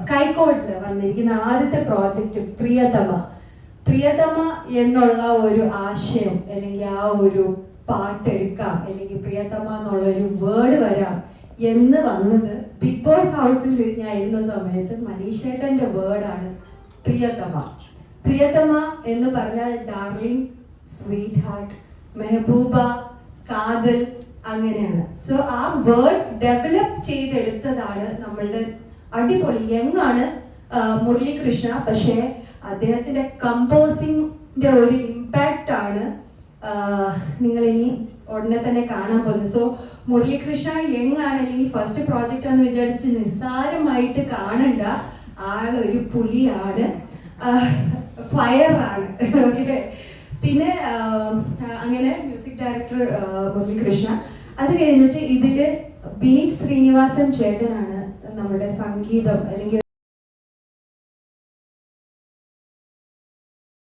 സ്കൈകോഡിൽ വന്നിരിക്കുന്ന ആദ്യത്തെ പ്രോജക്റ്റ് പ്രിയതമ. പ്രിയതമ എന്നുള്ള ഒരു ആശയം അല്ലെങ്കിൽ ആ ഒരു പാട്ട് എടുക്കാം അല്ലെങ്കിൽ പ്രിയതമ എന്നുള്ള ഒരു വേർഡ് വരാം എന്ന് വന്നത് ബിഗ് ബോസ് ഹൗസിൽ ഞാൻ ഇരുന്ന സമയത്ത് മനീഷേട്ടന്റെ വേർഡാണ് പ്രിയതമ. പ്രിയതമ എന്ന് പറഞ്ഞാൽ ഡാർലിംഗ് സ്വീറ്റ് ഹാർട്ട് മെഹബൂബ കാതൽ അങ്ങനെയാണ്. സോ ആ വേർഡ് ഡെവലപ്പ് ചെയ്തെടുത്തതാണ് നമ്മളുടെ അടിപൊളി. യങ് ആണ് മുരളീകൃഷ്ണ. പക്ഷേ അദ്ദേഹത്തിന്റെ കമ്പോസിംഗിന്റെ ഒരു ഇമ്പാക്റ്റ് ആണ് നിങ്ങൾ ഇനി ഉടനെ തന്നെ കാണാൻ പോകുന്നത്. സോ മുരളീകൃഷ്ണ യങ് ആണ് അല്ലെങ്കിൽ ഫസ്റ്റ് പ്രോജക്റ്റ് എന്ന് വിചാരിച്ച് നിസ്സാരമായിട്ട് കാണണ്ട ആളൊരു പുലിയാണ്. ഫയർ ആണ് ഓക്കെ പിന്നെ അങ്ങനെ മ്യൂസിക് ഡയറക്ടർ മുരളീകൃഷ്ണ. അത് കഴിഞ്ഞിട്ട് ഇതിൽ വിനീത് ശ്രീനിവാസൻ ചേട്ടനാണ് നമ്മുടെ സംഗീതം അല്ലെങ്കിൽ